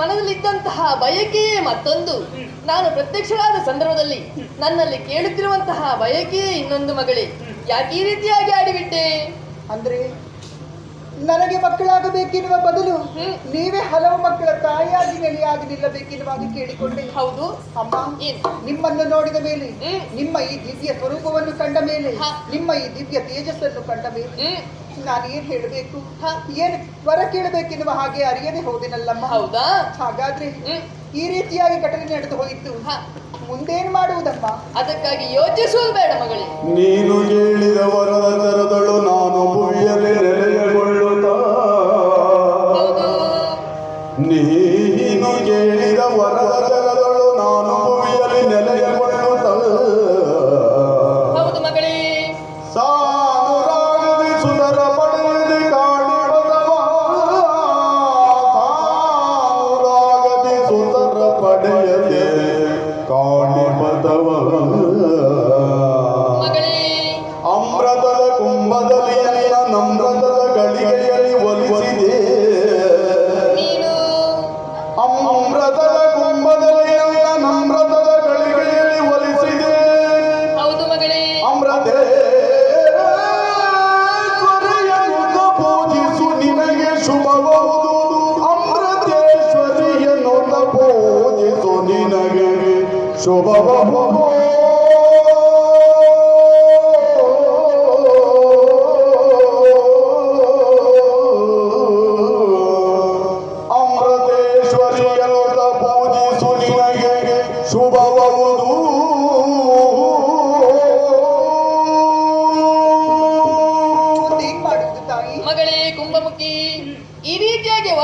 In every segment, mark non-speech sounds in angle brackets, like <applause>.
ಮನದಲ್ಲಿದ್ದಂತಹ ಬಯಕೆಯೇ ಮತ್ತೊಂದು. ನಾನು ಪ್ರತ್ಯಕ್ಷರಾದ ಸಂದರ್ಭದಲ್ಲಿ ನನ್ನಲ್ಲಿ ಕೇಳುತ್ತಿರುವಂತಹ ಬಯಕೆಯೇ ಇನ್ನೊಂದು ಮಗಳೇ. ಯಾಕೆ ಈ ರೀತಿಯಾಗಿ ಆಡಿಬಿಟ್ಟೆ? ಅಂದ್ರೆ ನನಗೆ ಮಕ್ಕಳಾಗಬೇಕೆನ್ನುವ ಬದಲು ನೀವೇ ಹಲವು ಮಕ್ಕಳ ತಾಯಿಯಾಗಿ ನೆಲೆಯಾಗಿ ನಿಲ್ಲಬೇಕೆನ್ನುವಾಗಿ ಕೇಳಿಕೊಂಡೆ. ಹೌದು. ಅಮ್ಮ ನಿಮ್ಮನ್ನು ನೋಡಿದ ಮೇಲೆ ನಿಮ್ಮ ಈ ದಿವ್ಯ ಸ್ವರೂಪವನ್ನು ಕಂಡ ಮೇಲೆ. ನಿಮ್ಮ ಈ ದಿವ್ಯ ತೇಜಸ್ಸನ್ನು ಕಂಡ ಮೇಲೆ ನಾನು ಏನ್ ಹೇಳಬೇಕು? ಏನು ಏನ್ ವರ ಕೇಳಬೇಕೆನ್ನುವ ಹಾಗೆ ಅರಿಯದೆ ಹೋದೆನಲ್ಲಮ್ಮ. ಹೌದಾ? ಹಾಗಾದ್ರೆ ಹ್ಮ್. ಈ ರೀತಿಯಾಗಿ ಘಟನೆ ನಡೆದು ಹೋಯಿತು. ಮುಂದೆ ಮುಂದೇನ್ ಮಾಡುವುದಮ್ಮ? ಅದಕ್ಕಾಗಿ ಯೋಚಿಸುವುದು ಬೇಡ ಮಗಳೇ. ನೀನು ಹೇಳಿದ ವರದ ತರದಳು ನಾನು Shobha Baba.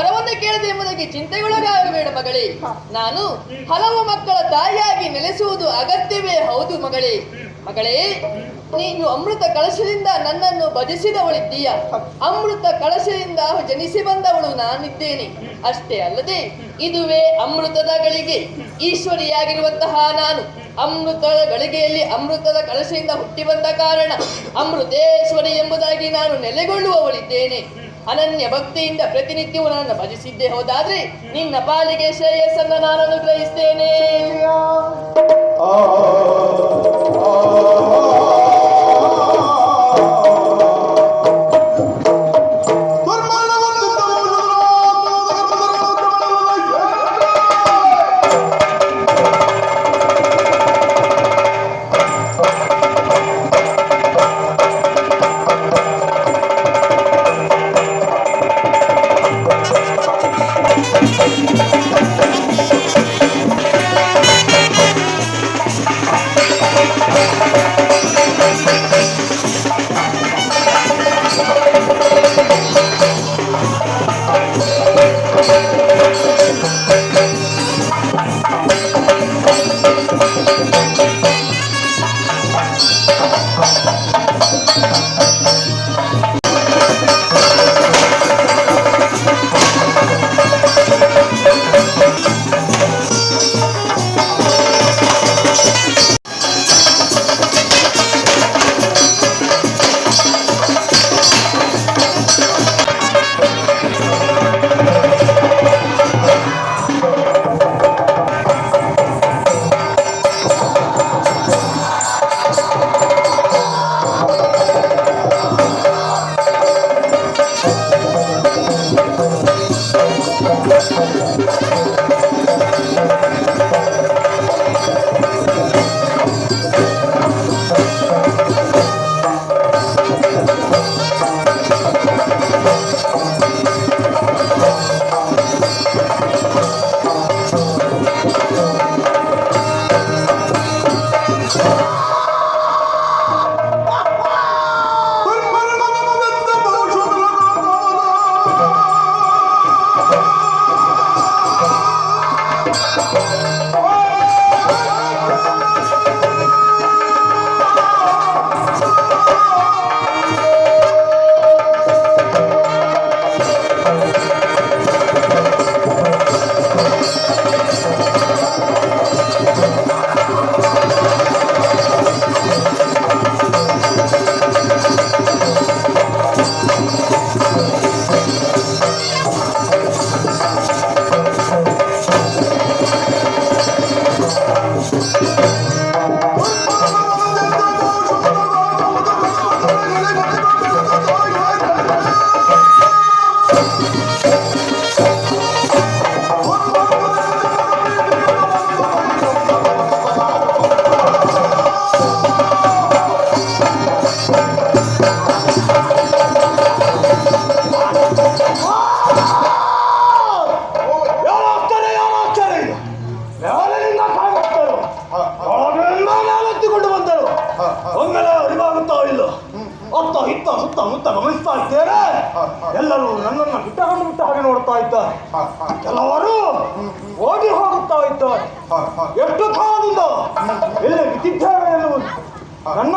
ವರವನ್ನು ಕೇಳದೆ ಎಂಬುದಕ್ಕೆ ಚಿಂತೆಗೊಳಗಾಗಬೇಡ ಮಗಳೇ. ನಾನು ಹಲವು ಮಕ್ಕಳ ತಾಯಿಯಾಗಿ ನೆಲೆಸುವುದು ಅಗತ್ಯವೇ ಹೌದು ಮಗಳೇ. ಮಗಳೇ, ನೀನು ಅಮೃತ ಕಳಶದಿಂದ ನನ್ನನ್ನು ಭಜಿಸಿದವಳಿದ್ದೀಯ. ಅಮೃತ ಕಳಶದಿಂದ ಜನಿಸಿ ಬಂದವಳು ನಾನಿದ್ದೇನೆ. ಅಷ್ಟೇ ಅಲ್ಲದೆ, ಇದುವೇ ಅಮೃತದ ಗಳಿಗೆ ಈಶ್ವರಿಯಾಗಿರುವಂತಹ ನಾನು. ಅಮೃತದ ಗಳಿಗೆಯಲ್ಲಿ ಅಮೃತದ ಕಳಶೆಯಿಂದ ಹುಟ್ಟಿ ಬಂದ ಕಾರಣ ಅಮೃತೇಶ್ವರಿ ಎಂಬುದಾಗಿ ನಾನು ನೆಲೆಗೊಳ್ಳುವವಳಿದ್ದೇನೆ. ಅನನ್ಯ ಭಕ್ತಿಯಿಂದ ಪ್ರತಿನಿತ್ಯವೂ ನನ್ನ ಭಜಿಸಿದ್ದೆ ಹೋದಾದ್ರೆ ನಿನ್ನ ಪಾಲಿಗೆ ಶ್ರೇಯಸ್ಸನ್ನು ನಾನು ಅನುಗ್ರಹಿಸ್ತೇನೆ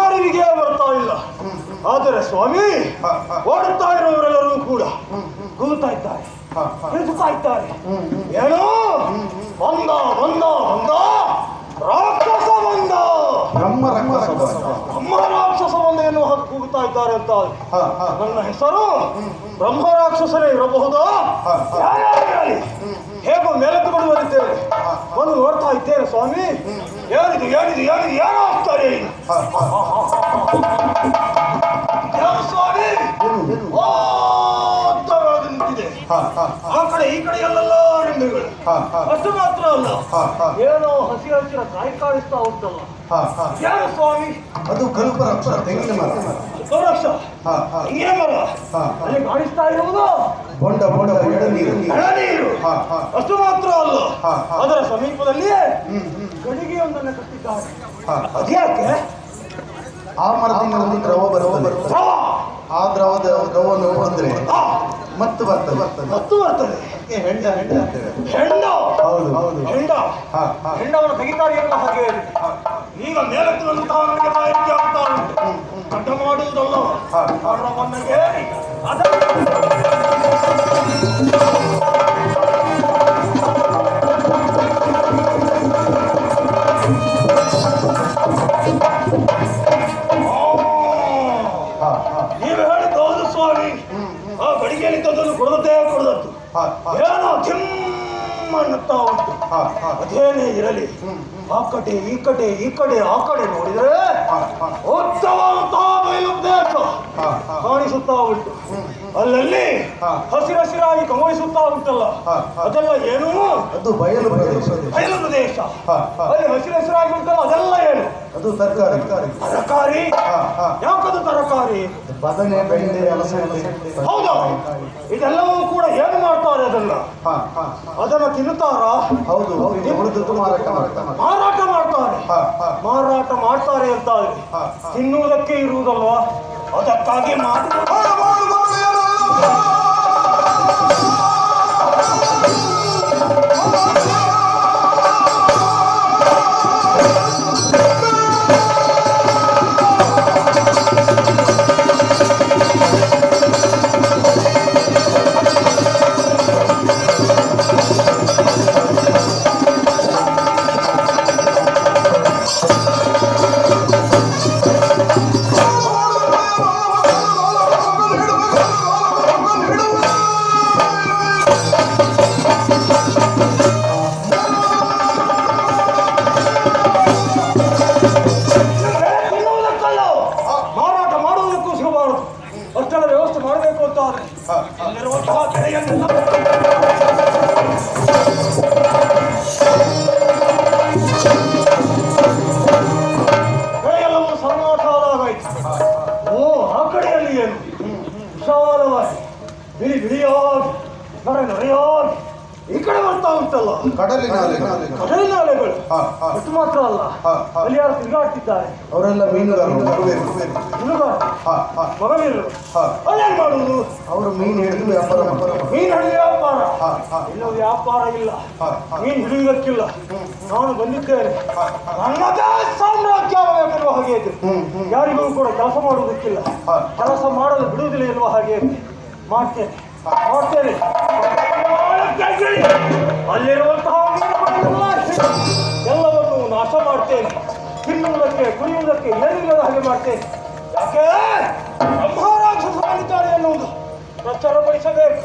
ಅರಿವಿಗೆ ಬರ್ತಾ ಇಲ್ಲ? ಆದರೆ ಸ್ವಾಮಿ ಓಡುತ್ತಾ ಇರೋರೆಲ್ಲರೂ ಕೂಡ ಕೂತಾ ಇದ್ದಾರೆ ಹಿಡಿದುತ್ತಾ ಇದ್ದಾರೆ. ಏನೋ? ಬಂದ ಬಂದ ಬಂದ. ರಾಕ್ಷಸ ಬಂದ. ಬ್ರಹ್ಮ ರಾಕ್ಷಸ. ಬ್ರಹ್ಮ ರಾಕ್ಷಸ ಬಂದ ಎನ್ನುವ ಹಾಗೆ ಕೂಗುತ್ತಾ ಇದ್ದಾರೆ ಅಂತ. ನನ್ನ ಹೆಸರು ಬ್ರಹ್ಮ ರಾಕ್ಷಸರೇ ಇರಬಹುದಾ? ಹೇಗೋ ಮೇಲತ್ತುಕೊಂಡು ಬಂದಿದ್ದೇವೆ ಬಂದು ನೋಡ್ತಾ ಇದ್ದೇನೆ ಸ್ವಾಮಿ ಯಾರಿದು ಯಾರಿದು ಯಾರಿದು ಯಾರು ಆಗ್ತಾರೆ ಹ. ಸ್ವಾಮಿ ಬೆಳೆದು ನಿಂತಿದೆ ಆ ಕಡೆ ಈ ಕಡೆ ಎಲ್ಲೆಲ್ಲ ರೆಂಬೆಗಳು. ಅಷ್ಟು ಮಾತ್ರ ಅಲ್ಲ. ಏನೋ ಹಸಿ ಹಸಿರ ಕಾಯಿ ಕಾಣಿಸ್ತಾ ಉಂಟಲ್ಲ ಹ, ಹ. ಯಾರು ಸ್ವಾಮಿ ಅದು ಕಲ್ಪವೃಕ್ಷ ತೆಂಗಿನ ಮರ ಹ. ಹಿಂಗೇ ಮರ. ಅಲ್ಲಿ ಕಾಣಿಸ್ತಾ ಇರುವುದು ಬೊಂಡ ಬೊಂಡ ಎಳನೀರು ಎಳನೀರು. ಅಷ್ಟು ಮಾತ್ರ ಅಲ್ಲ. ಅದರ ಸಮೀಪದಲ್ಲಿಯೇ. ಗಡಿಗೆಯೊಂದನ್ನು ಕಟ್ಟಿದ್ದಾರೆ. ಅದ್ಯಾಕೆ ಆ ಮರದಿಂದ ದ್ರವ ಬರುವ ದ್ರವ! ಆ ದ್ರವದ ದ್ರವವನ್ನು ಬಂದ್ರೆ ಮತ್ತು ಮತ್ತೆ ಬರ್ತದೆ. ಬರ್ತದೆ ಮತ್ತು ಬರ್ತದೆ. ಹೆಂಡ ಹೆಂಡ. ಅಂತೇವೆ ಹೆಂಡ! ಹೌದು ಹೌದು. ಹೆಂಡ. ಹೆಂಡವನ್ನು ತೆಗಿತಾರೆ ಎಂಬ ಹಾಗೆ. ಈಗ ಮೇಲಕ್ಕೆ ಬಂದಂತಹ ನನಗೆ ಮಾಹಿತಿ ಆಗ್ತಾ ಉಂಟು ಅಡ್ಡ ಮಾಡುವುದಲ್ಲ. ಅದನ್ನು ಅದೇನೇ ಇರಲಿ. ಆ ಕಡೆ ಈ ಕಡೆ ಈ ಕಡೆ ಆ ಕಡೆ ನೋಡಿದ್ರೆ. ಕಾಣಿಸುತ್ತಾ ಉಂಟು. ಅಲ್ಲಲ್ಲಿ ಹಸಿರು ಹಸಿರಸಿರಾಗಿ ಗಮನಿಸುತ್ತಾ ಉಂಟಲ್ಲ. ಅದೆಲ್ಲ ಏನು? ಅದು ಬಯಲು ಪ್ರದೇಶ. ಬಯಲು ಪ್ರದೇಶ. ಹ, ಹಸಿರು ಅಲ್ಲಿ ಹಸಿರಸಿರಾಗಿ ಉಂಟಲ್ಲ ಅದೆಲ್ಲ ಏನು? ಅದು ತರಕಾರಿ ತರಕಾರಿ. ಯಾಕದು ತರಕಾರಿ? ಬದನೆ ಬೆಂಡೆ ಅಲಸಂದೆ ಹೌದು. ಇದೆಲ್ಲವೂ ಕೂಡ ಏನು ಮಾಡ್ತಾರೆ ಅದನ್ನ? ಹ, ಹ. ಅದನ್ನ ತಿನ್ನುತ್ತಾರಾ? ಹೌದು ಉಳಿದದ್ದು ಮಾರಾಟ ಮಾಡ್ತಾರೆ. ಮಾರಾಟ ಮಾಡ್ತಾರೆ. ಮಾರಾಟ ಮಾಡ್ತಾರೆ ಅಂತ. ತಿನ್ನುವುದಕ್ಕೆ ಇರುವುದಲ್ವಾ? ಅದಕ್ಕಾಗಿ ಮಾತು ವಿಶಾಲವಾಗಿ ಬಿಳಿ ಬಿಳಿಯಾಗಿ ನರೆ ನರೆಯಾಗಿ ಈ ಕಡೆ ಬರ್ತಾ ಉಂಟಲ್ಲ. ಕಡಲಿನ ಅಲೆಗಳು. ಕಡಲಿನ ಅಲೆಗಳು ಹ, ಹ. ಮಾತ್ರ ಅಲ್ಲ. ಹ, ಹ. ಅಲ್ಲಿ ಯಾರು ತಿರುಗಾಡ್ತಿದ್ದಾರೆ. ಅವರೆಲ್ಲ ಮೀನುಗಾರರು. ಮಗುವೇರು. ಹುಡುಗಾರ ಹ, ಹ. ಮಗವೀರರು. ಹ. ಅಲ್ಲೇನ್ ಮಾಡುವುದು ಅವರು ಮೀನು ಹಿಡಿದು ವ್ಯಾಪಾರ ಮಾಡ್ತಾರೆ ಮೀನು ಹಿಡಿದ ವ್ಯಾಪಾರ. ಹ, ಹ. ಇನ್ನು ವ್ಯಾಪಾರ ಇಲ್ಲ. ಹ, ಹ. ಮೀನು ಹಿಡಿಯುವುದಕ್ಕಿಲ್ಲ. ನಾನು ಬಂದಿದ್ದೇನೆ ನನ್ನದೇ ಸಾಮ್ರಾಜ್ಯ ಆಗಬೇಕೆನ್ನುವ ಹಾಗೆ ಇದೆ. ಯಾರಿಗೂ ಕೂಡ ಕೆಲಸ ಮಾಡುವುದಕ್ಕಿಲ್ಲ. ಕೆಲಸ ಮಾಡಲು ಬಿಡುವುದಿಲ್ಲ ಎನ್ನುವ ಹಾಗೆ ಮಾಡ್ತೇನೆ. ಮಾಡ್ತೇನೆ ಅಲ್ಲಿರುವಂತಹ ಎಲ್ಲವನ್ನು ನಾಶ ಮಾಡ್ತೇನೆ. ತಿನ್ನುವುದಕ್ಕೆ ಕುಡಿಯುವುದಕ್ಕೆ ಏನಿಲ್ಲದ ಹಾಗೆ ಮಾಡ್ತೇನೆ. ಯಾಕೆ? ಬ್ರಹ್ಮರಾಕ್ಷಸ ಮಾಡಿದ್ದಾರೆ ಎನ್ನುವುದು. ಪ್ರಚಾರಪಡಿಸಬೇಕು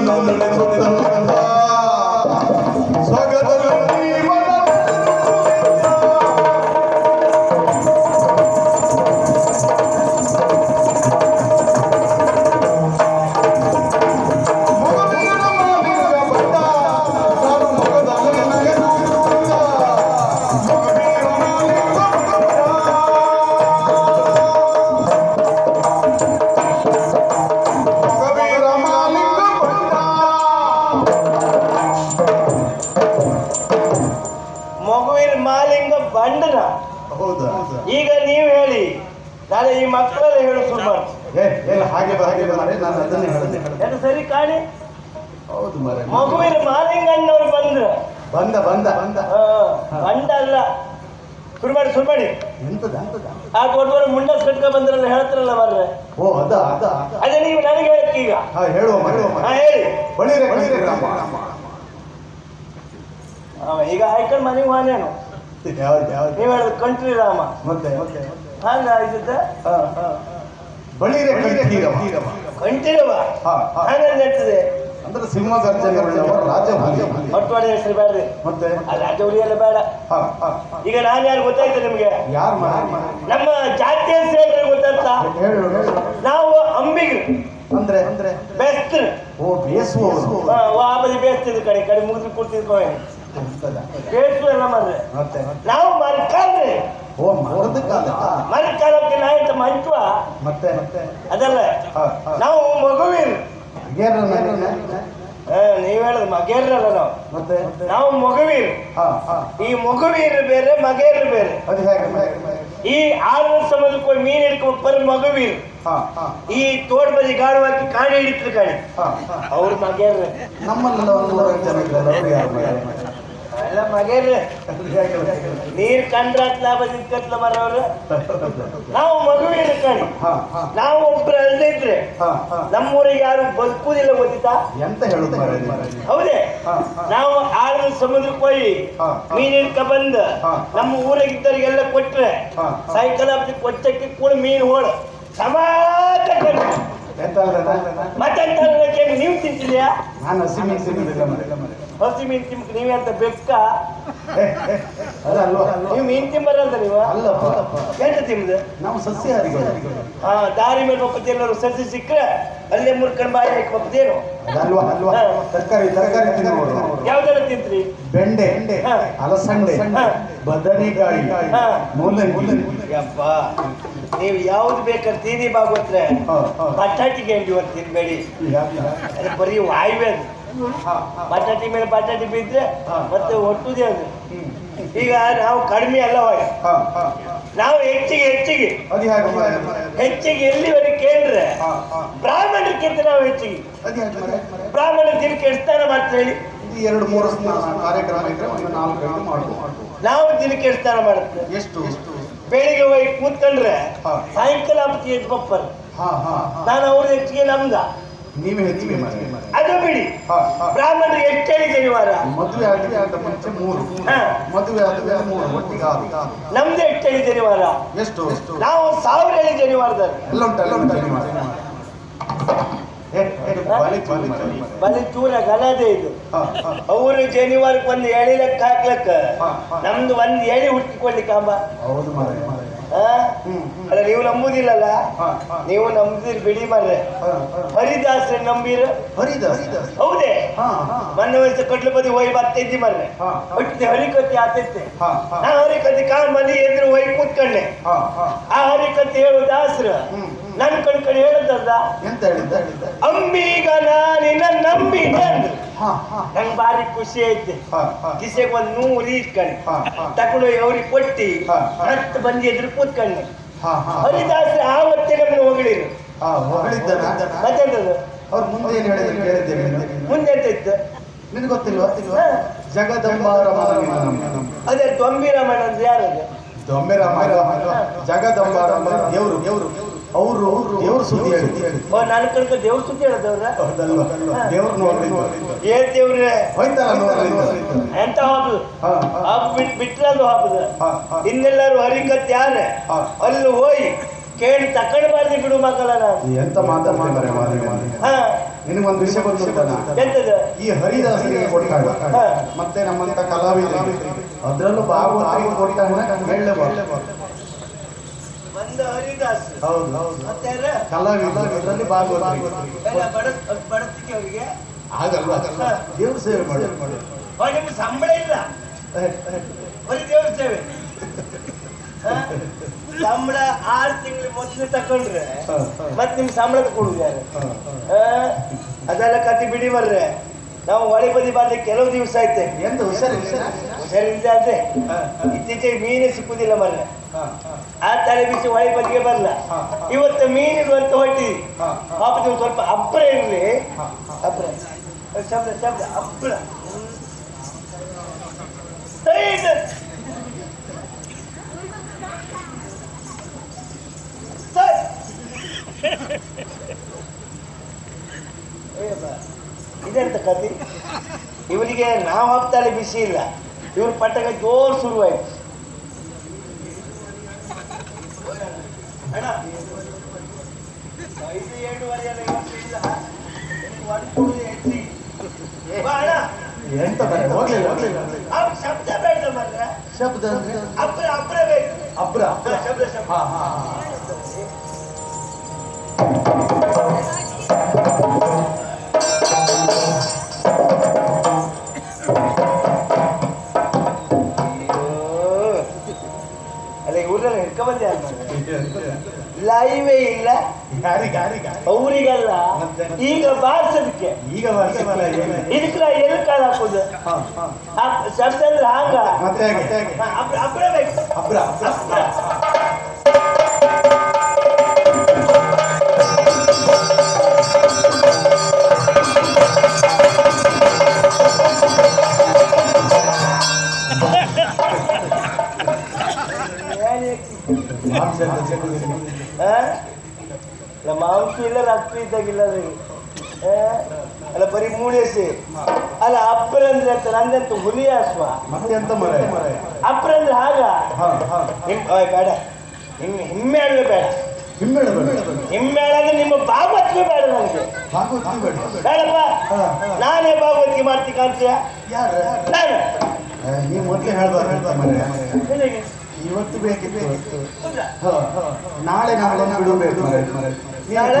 no, no, no, no, ತಿಳಿಸ್ತೇನೆ. ಈ ಮಕ್ಕಳೆಲ್ಲ ಹೇಳು ಶುರು ಏ ಎಲ್ಲ ಹಾಗೆ ಬ- ಹಾಗೆ ಮಾರೆ ನಾನು ಅದನ್ನೇ ಹೇಳಿದೆ. ಅದು ಸರಿ ಕಾಣಿ? ಹೌದು ಮಾರೆ ಮಗುವಿನ ಮಾಲಿಂಗಣ್ಣವ್ರು ಬಂದ್ರು. ಬಂದ ಬಂದ ಬಂದ. ಬಂದ ಅಲ್ಲ. ಶುರು ಮಾಡಿ ಶುರು ಮಾಡಿ ಎಂತದ ಎಂತದ? ಆ ದೊಡ್ಡವರು ಮುಂಡಸ್ ಕಟ್ಕ ಬಂದ್ರಲ್ಲ ಹೇಳ್ತಾರಲ್ಲ ಮಾರ್ರೆ. ಓ ಅದ ಅದ ಅದ. ಅದೇ ನೀವು ನನಗೆ ಹೇಳಕ್ಕೆ ಈಗ. ಹಾ ಹೇಳುವ ಮರೆ ಹಾ ಹೇಳಿ. ಬಳಿರೆ ಬಳಿರೆ ಈಗ ಹಾಯ್ಕೊಂಡು ಮನೆಗೆ ಹಾನೇನು ಯಾವ ಯಾವ ನೀವು ಹೇಳುದು ಕಂಟ್ರಿ ರಾಮ. ಮತ್ತೆ ಮತ್ತೆ. ಹಂಗ ಆಯ್ತದ ಹಾ ಹಾ ಬಳಿರೆ ಕಂಠೀರವ. ಕಂಠಿರವ. ಹಂಗ ನೆಟ್ಟದೆ ಅಂದ್ರೆ ಸಿಂಹ ಗರ್ಜನೆಯುಳ್ಳವರು ರಾಜ ಹುಲಿ. ಹೊಟ್ಟುವಾಡಿ ಹೆಸರು ಬೇಡ್ರಿ ಮತ್ತೆ? ಆ ರಾಜ ಹುಲಿಯೆಲ್ಲ ಬೇಡ. ಹಾ ಹಾ. ಈಗ ನಾನು ಯಾರು ಗೊತ್ತಾಯ್ತು ನಿಮಗೆ? ಯಾರು ನಮ್ಮ ಜಾತಿಯ ಸೇರಿದ್ರೆ ಗೊತ್ತಾಗ್ತಾ ನಾವು ಅಂಬಿಗರು. ಅಂದ್ರೆ? ಅಂದ್ರೆ? ಬೆಸ್ಟ್ ಓ ಬೇಸುವವರು. ಆ ಬೇಸ್ತಿದ್ರು ಬೇಸ್ತಿದ್ ಕಡೆ ಕಡೆ ಮುಗಿದು ಕೂರ್ತಿದ್ಕೋ ಎಂತದ? ಬೇಸು ಎಲ್ಲ ಮಾಡ್ರೆ ಮತ್ತೆ? ನಾವು ಮಲ್ಕಾಲ್ರಿ ಓ ಮರದ ಕಾಲ ಮಲ್ಕಾಲಕ್ಕೆ ನಾ ಎಂತ ಮಂಚುವ ಮತ್ತೆ ಮತ್ತೆ. ಅದಲ್ಲ ನಾವು ಮಗುವಿನ. ನೀವ್ ಹೇಳುದು ಮಗೇರಲ್ಲ ನಾವು. ಮತ್ತೆ? ನಾವು ಮಗುವೀರು ಈ ಮಗುವೀರು ಬೇರೆ ಮಗೇರು ಬೇರೆ? ಈ ಆರು ಸಮುದ್ರಕ್ಕೆ ಹೋಗಿ ಮೀನು ಹಿಡ್ಕೊಂಡು ಬರೋ ಮಗುವೀರು ಹಾ ಹಾ. ಈ ತೋಟ ಬದಿ ಗಾಡು ಹಾಕಿ ಕಾಣಿ ಹಿಡಿತ್ರಿ ಕಾಣಿ. ಅವ್ರ ಮಗೇರ್ರೆ ನಮ್ಮಲ್ಲೆಲ್ಲ ಎಲ್ಲ ಹೇಗೆ? ನೀರ್ ಕಂಡ್ರ ಲಾಭ ಸಿಕ್ಕತ್ಲ ಮರವ್ರು ನಾವು ಮಗುವಿನ ಕಾಣಿ ನಾವು ಒಬ್ರು ಅಲ್ಲದೆ ಇದ್ರೆ ನಮ್ಮೂರಿಗೆ ಯಾರು ಬದುಕುದಿಲ್ಲ ಗೊತ್ತಿತ್ತಾ ಎಂತ ಹೇಳುದು ಹೌದೇ. ನಾವು ಆಳು ಸಮುದ್ರಕ್ಕೆ ಹೋಗಿ ಹಾ, ಹಾ. ಮೀನ್ ಹಿಡ್ಕ ಬಂದ. ನಮ್ಮ ಊರಾಗಿದ್ದವರಿಗೆಲ್ಲ ಕೊಟ್ರೆ. ಸಾಯಂಕಾಲ ಕೊಚ್ಚಕ್ಕೆ ಕೂಡ ಮೀನು ಹೋಳ ಸಮಾಧಾನ ಮತ್ತೆ ಮತ್ತೆಂತ ನೀವು ತಿಂತಿದ್ಯಾ ನಾನು ಸಿಮಿ ಮಾರ್ರೆ. ಹಸಿ ಮೀನ್ ತಿಂಕ್ ನೀವೇ ಅಂತ ಬೆಕ್ಕ? <laughs> ಅಲ್ವಾ ನೀವು ಮೀನ್ ತಿಂಬರಲ್ಲ ನೀವು? ಅಲ್ಲಪ್ಪ. ಎಂತ ತಿಂಬುದು ನಾವು ಸಸ್ಯಾಹಾರಿಗಳು. ಹಾ ದಾರಿ ಮೇಲೆ ಒಪ್ಪತ್ತೆ ಎಲ್ಲರೂ ಸಸಿ ಸಿಕ್ಕರೆ ಅಲ್ಲೇ ಮುರ್ಕೊಂಡು ಬಾಯಿ ಹಾಕಿ ಹೋಗ್ತೇನು ಅದಲ್ವಾ ಅಲ್ವಾ. ತರಕಾರಿ ತರಕಾರಿ ಯಾವ್ದೆಲ್ಲ ತಿಂತ್ರಿ? ಬೆಂಡೆ. ಅಲಸಂಡೆ. ಬದನೆಕಾಯಿ. ಮೂಲಂಗಿ. ಯಪ್ಪ. ನೀವು ಯಾವ್ದು ಬೇಕಾದ್ರೆ ತೀರಿ ಬಾಗೋತ್ರೆ ಬಟಾಟಿಗೆ ಹೇಳಿ ಇವತ್ತು ತಿನ್ಬೇಡಿ? ಬರೀ ವಾಯುವೆ ಅದು. ಬಟಾಟಿ ಮೇಲೆ ಬಟಾಟಿ ಬಿದ್ರೆ ಹಾ. ಮತ್ತೆ ಒಟ್ಟುದೇ ಅದು. ಈಗ ನಾವು ಕಡಿಮೆ ಅಲ್ಲ ಹೋಯ್ ಹಾ, ಹಾ. ನಾವು ಹೆಚ್ಚಿಗೆ ಹೆಚ್ಚಿಗೆ? ಹೆಚ್ಚಿಗೆ ಎಲ್ಲಿವರೆಗೆ ಕೇಳಿದ್ರೆ ಹಾ, ಹಾ. ಬ್ರಾಹ್ಮಣಕ್ಕಿಂತ ನಾವು ಹೆಚ್ಚಿಗೆ ಬ್ರಾಹ್ಮಣ ದಿನಕ್ಕೆ ಎಷ್ಟು ಮಾಡ್ತಾ ಹೇಳಿ ಇದು ಎರಡು ಮೂರು ಸ್ನಾನ ಕಾರ್ಯಕ್ರಮ ಇದ್ರೆ ಒಂದು ನಾಲ್ಕು ಗಂಟೆ ಮಾಡ್ಬೋದು ನಾವು ದಿನಕ್ಕೆ ಎಷ್ಟು ಸ್ಥಾನ ಮಾಡುತ್ತೆ ಎಷ್ಟು ಎಷ್ಟು ಬೆಳಿಗ್ಗೆ ಹೋಗಿ ಕೂತ್ಕೊಂಡ್ರೆ ಹಾ. ಸಾಯಂಕಾಲ ಎದ್ದು ಬಪ್ಪರ್ ಹಾ ಹಾ ಹಾ. ನಾನು ಅವ್ರ ಹೆಚ್ಚಿಗೆ ನಮ್ದ ನೀವೇ ಹೆಚ್ಚಿಗೆ ಮಾಡಿ. ಅದು ಬಿಡಿ. ಬ್ರಾಹ್ಮಣರು ಎಷ್ಟು ಹೇಳಿ ಶನಿವಾರ ಮದುವೆ ಆಗಿದೆ ಅಂತ ಮುಂಚೆ ಮೂರು. ಹಾ. ಮದುವೆ ಆದ್ಮೇಲೆ ಮೂರು ಒಟ್ಟಿಗೆ ಆರು. ನಮ್ದು ಎಷ್ಟು ಹೇಳಿ ಶನಿವಾರ ಎಷ್ಟು ನಾವು ಸಾವಿರ ಹೇಳಿ ಶನಿವಾರದಲ್ಲಿ ಎಲ್ಲ ಉಂಟು ಎಲ್ಲ ಉಂಟು ಬಲಿ ಚೂರ ಗಲಾದೆ ಇದು. ಅವರು ಜನಿವಾರಕ್ಕೆ ಒಂದು ಎಳಿ ಲೆಕ್ಕ ಹಾಕ್ಲಕ್ಕ. ನಮ್ದು ಒಂದು ಎಳಿ ಹುಟ್ಟಿಕೊಳ್ಳಿಕ್ಕೆ ಅಂಬ. ಹೌದು ಆ? ನೀವು ನಂಬುದಿಲ್ಲಲ್ಲ. ನೀವು ನಂಬುದಿಲ್ಲ ಬಿಡಿ ಮಾರ್ರೆ ಹಾ, ನಂಬಿರ ಹರಿದಾಸ್ರೆ ನಂಬೀರ ಹರಿದಾಸ್ ಹೌದೇ. ಮೊನ್ನೆ ವರ್ಷ ಕಟ್ಲು ಬದಿ ಹೋಗಿ ಬರ್ತೈತಿ ಮಾರ್ರೆ ಹಾ, ಹಾ. ಒಟ್ಟಿಗೆ ಹರಿಕತ್ತಿ ಆತೈತೆ ಹಾ, ಹಾ. ನಾ ಹರಿಕತ್ತಿ ಕಾಲ್ ಮದಿ ಎದುರು ಹೋಗಿ ಕೂತ್ಕೊಂಡೆ ಹಾ, ಹಾ. ಆ ಹರಿಕತಿ ಹೇಳು ದಾಸ್ರ. ನನ್ ಕಣ್ಕಣಿ ಹೇಳದಲ್ಲ ಎಂತ ಹೇಳಿದ್ದ ಅಂಬೀಗ ನಾನಿನ ನಂಬಿದೆ ನಂಗೆ ಭಾರಿ ಖುಷಿ ಐತೆ ಕಿಸೆಗೆ ಒಂದು ನೂರು ಇಟ್ಕೊಂಡು. ತಗೊಂಡು ಅವ್ರಿಗೆ ಕೊಟ್ಟಿ ಹಾ, ಬಂದಿ ಎದುರು ಕೂತ್ಕೊಂಡು ಹರಿದಾಸ್ರ ಆ ಹೊತ್ತಿಗೆ ಹೊಗಳಿರು ಹಾ ಹೊಗಳಿದ್ದನ ಮತ್ತೆಂತದು ಅವ್ರು ಮುಂದೆ ಏನು ಹೇಳಿದ್ರು? ಕೇಳಿದ್ದೇನೆ ಮುಂದೆ ಎಂತ ಇತ್ತು ನಿನಗೆ ಗೊತ್ತಿಲ್ವಾ? ಗೊತ್ತಿಲ್ವಾ ಜಗದಂಬಾರಮ ಅದೇ ದೊಂಬಿರಾಮಣ್ಣ ಅಂದ್ರೆ ಯಾರು ದೊಮ್ಮೆ ರಾಮ ಜಗದಂಬಾರಮ ದೇವರು ದೇವರು. ಅವರು ದೇವ್ರ ಸುದ್ದಿ ಹೇಳಿದ್ರು. ನಾನು ಕಣ್ಕ ದೇವ್ರ ಸುದ್ದಿ ಹೇಳದವ್ರ ದೇವ್ರು ನೋಡ್ಲಿಲ್ಲ. ಏ ದೇವ್ರೆ? ಎಂತ ಹಬ್ಬದು ಹಾ ಹಾ. ಬಿಟ್ ಬಿಟ್ರದು ಹಬ್ಬದ ಹಾ ಹಾ. ಇನ್ನೆಲ್ಲರೂ ಹರಿಕತ್ ಯಾರೆ. ಅಲ್ಲಿ ಹೋಯ್ ಕೇಳಿ ತಕೊಂಡ್ಬಾರ್ದು ಬಿಡು ಮಕ್ಕಳ ಎಂತ ಮಾತಾಡ್ತಾರೆ ಮಾತಾಡಿ ಹಾ. ನಿನಗೊಂದು ವಿಷಯ ಎಂತದ? ಈ ಹರಿದಾಸರಿಗೆ ಕೊಟ್ಟಾಗ. ಮತ್ತೆ ನಮ್ಮಂತ ಕಲಾವಿದರಿಗೆ ಅದರಲ್ಲೂ ಭಾಗವತರಿಗೆ ಕೊಟ್ಟಾಗ ಹೇಳಲೇಬಾರ್ದು. ಒಂದು ಹರಿದಾಸ್. ಹೌದು ಹೌದು. ಮತ್ತೆ? ಕಲಾವಿದ ಇದರಲ್ಲಿ ಭಾಗವತ ಬಡ ಬಡತಿಗೆ ಅವರಿಗೆ ಆಗಲ್ಲ ಹಾ. ದೇವ್ರ ಸೇವೆ ಮಾಡಿ. ಓ ನಿಮ್ಗೆ ಸಂಬಳ ಇಲ್ಲ. ಬರೀ ದೇವ್ರ ಸೇವೆ? ಸಂಬಳ ಆರು ತಿಂಗಳು ಮೊದಲು ತಕೊಂಡ್ರೆ. ಮತ್ತೆ ನಿಮ್ಗೆ ಸಂಬಳ ಕೊಡುದು ಯಾರು? ಅದೆಲ್ಲ ಕತಿ ಬಿಡಿ ಬರ್ರೆ. ನಾವು ಹೊಳೆ ಬದಿ ಬರ್ಲಿ ಕೆಲವು ದಿವಸ ಐತೆ ಎಂದು ಹುಷಾರಿಲ್ಲ ಹುಷಾರಿಲ್ಲ ಹಾ, ಇತ್ತೀಚೆಗೆ ಮೀನೇ ಸಿಕ್ಕುದಿಲ್ಲ ಮರ್ರೆ. ಆ ತಲೆ ಬಿಸಿ ಒಳಗೆ ಬದಿಗೆ ಬರಲ್ಲ. ಇವತ್ತು ಮೀನಿದು ಅಂತ ಹೊಟ್ಟಿ. ಪಾಪ ನೀವು ಸ್ವಲ್ಪ ಅಬ್ರ ಇರಲಿ. ಅಬ್ರ ಶಬ್ದ ಶಬ್ದ ಅಬ್ರ ಇದೆಂತ ಕತೆ? ಇವರಿಗೆ ನಾವು ಹಾಕ್ತಾಳೆ ಬಿಸಿ ಇಲ್ಲ. ಇವ್ರ ಪಟ್ಟಕ ಜೋರು ಶುರುವಾಯ್ತು ಅಣ್ಣ ಐದು ಏಳುವರೆ ಎಲ್ಲ ಇವತ್ತು ಇಲ್ಲ ಒಂದು ಎತ್ತಿ. ಬಾ ಅಣ್ಣ ಎಂತ ಬೇಡ ಹೋಗ್ಲಿಲ್ಲ ಹೋಗ್ಲಿಲ್ಲ ಆ ಶಬ್ದ ಬೇಡ ಮಾತ್ರ. ಶಬ್ದ ಅಂದ್ರೆ? ಅಬ್ರ ಅಬ್ರ ಬೇಕು. ಅಬ್ರ ಅಬ್ರ ಶಬ್ದ ಶಬ್ದ. ಹಾ ಹಾ ಹಾ. ಅಯ್ಯೋ. ಅಲ್ಲ ಇವ್ರನ್ನ ಹಿಡ್ಕೊಂಬಂದೆ ಲೈವೇ ಇಲ್ಲ. ಯಾರಿಗೆ ಯಾರಿಗೆ? ಅವರಿಗಲ್ಲ. ಮತ್ತೆ? ಈಗ ಬಾರ್ಸೋದಕ್ಕೆ ಈಗ ವರ್ಷವಲ್ಲ ಏನೇ ಇದಕ್ಕೆ ನಾ ಎಲ್ಲಿ ಕಾಲ ಹಾಕೋದು? ಹಾ ಹಾ. ಆ ಶಬ್ದ ಅಂದ್ರೆ ಹಾಂಗ? ಮತ್ತೆ ಹೇಗೆ ಮತ್ತೆ ಹೇಗೆ? ಹಾ, ಅಬ್ರ ಅಬ್ರ ಬೇಕು. ಅಬ್ರ ಅಬ್ರ. ಅಬ್ರ. ಏನ್ ಮಾಂಸ ಎಲ್ಲ ಚೆಂದ ಆ? ಇಲ್ಲ ಮಾಂಸ ಇಲ್ಲ ರಕ್ತ ಇದ್ದಾಗಿಲ್ಲ ಅದ್ರಿಗೆ ಆ? ಅಲ್ಲ ಬರೀ ಮೂಳೆಸಿ ಅಲ್ಲ ಅಪ್ಪರ ಅಂದ್ರೆ ಅಂತ ನಂದಂತ ಹುಲಿ ಅಶ್ವ ಮತ್ತೆ ಎಂತ ಮರ ಅಪ್ಪರ ಅಂದ್ರೆ ಹಾಗ? ನಿಮ್ ಬೇಡ. ನಿಮ್ ಹಿಮ್ಮೆ ಅಲ್ವೇ ಬೇಡ. ಹಿಮ್ಮೇಳ ಬೇಡ. ಹಿಮ್ಮೆ ಅಂದ್ರೆ ನಿಮ್ಮ ಭಾಗವತಿಗೆ ಬೇಡ ನನಗೆ ಭಾಗವತಿ ಬೇಡ. ಬೇಡಪ್ಪ. ನಾನೇ ಭಾಗವತಿ ಮಾಡ್ತಿ ಕಾಣ್ತೀಯ? ಯಾರ? ನಾನು. ನೀವು ಮೊದಲೇ ಹೇಳ್ಬಾರ್ದು ಹೇಳ್ತಾ ಇವತ್ತು ಬೇಕಿತ್ತು. ಹೌದಾ? ಹಾ, ಹಾ. ನಾಳೆ ನಾಳೆ ಬಿಡಬೇಕು ನಾಳೆ?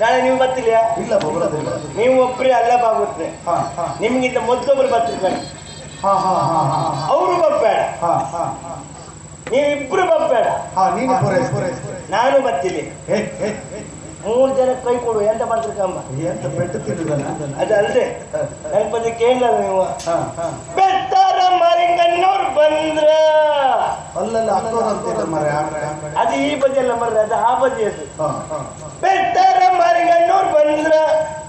ನಾಳೆ ನೀವು ಬರ್ತಿಲ್ಲ ಇಲ್ಲ ಬರೋದಿಲ್ಲ ನೀವು ಒಬ್ಬರೇ ಅಲ್ಲೇ ಬಾಗುತ್ತೆ ನಿಮ್ಗಿಂತ ಮೊದಲೊಬ್ರು ಬರ್ತಿರ್ತಾರೆ. ಅವರು ಬರ್ಬೇಡ. ಹಾ ನೀವಿಬ್ರು ಬರ್ಬೇಡ. ಹಾ ನೀನು ಬರ್ತೀನಿ. ಮೂರು ಜನ ಕೈ ಕೊಡು ಎಂತ ಮಾಡ್ತಿರ್ಕಮ್ಮ ಎಂತ ಪೆಟ್ಟು ತಿನ್ನುದಲ್ಲ? ಅದಲ್ದೆ. ನನ್ ಬಂದು ಕೇಳಲ್ಲ ನೀವು. ಹಾ ಹಾ ಬೆತ್ತಾರ ಮರಿಂಗನ್ನೋರ್ ಬಂದ್ರ ಅಲ್ಲಲ್ಲ ಅಕ್ಕೋರು ಅಂತಿದ್ದ ಮರ ಅದು ಈ ಬದಿ ಅಲ್ಲ ಮರ್ರೆ ಅದು ಆ ಬದಿ ಅದು ಹಾ ಹಾ ಬೆತ್ತಾರ ಮರಿಂಗನ್ನೋರ್ ಬಂದ್ರ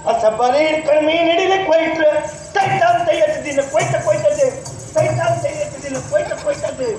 ಆ ಸಬ್ಬಾರಿ ಹಿಡ್ಕೊಂಡು ಮೀನ್ ಹಿಡಿಲಿಕ್ಕೆ ಹೋಯ್ಟ್ರ ಸೈತ ಅಂತ ಎತ್ತಿದಿಲ್ಲ ಕೊಯ್ತ ಕೊಯ್ತದೆ ಸೈತ ಅಂತ ಎತ್ತಿದಿಲ್ಲ ಕೊಯ್ತ ಕೊಯ್ತದೆ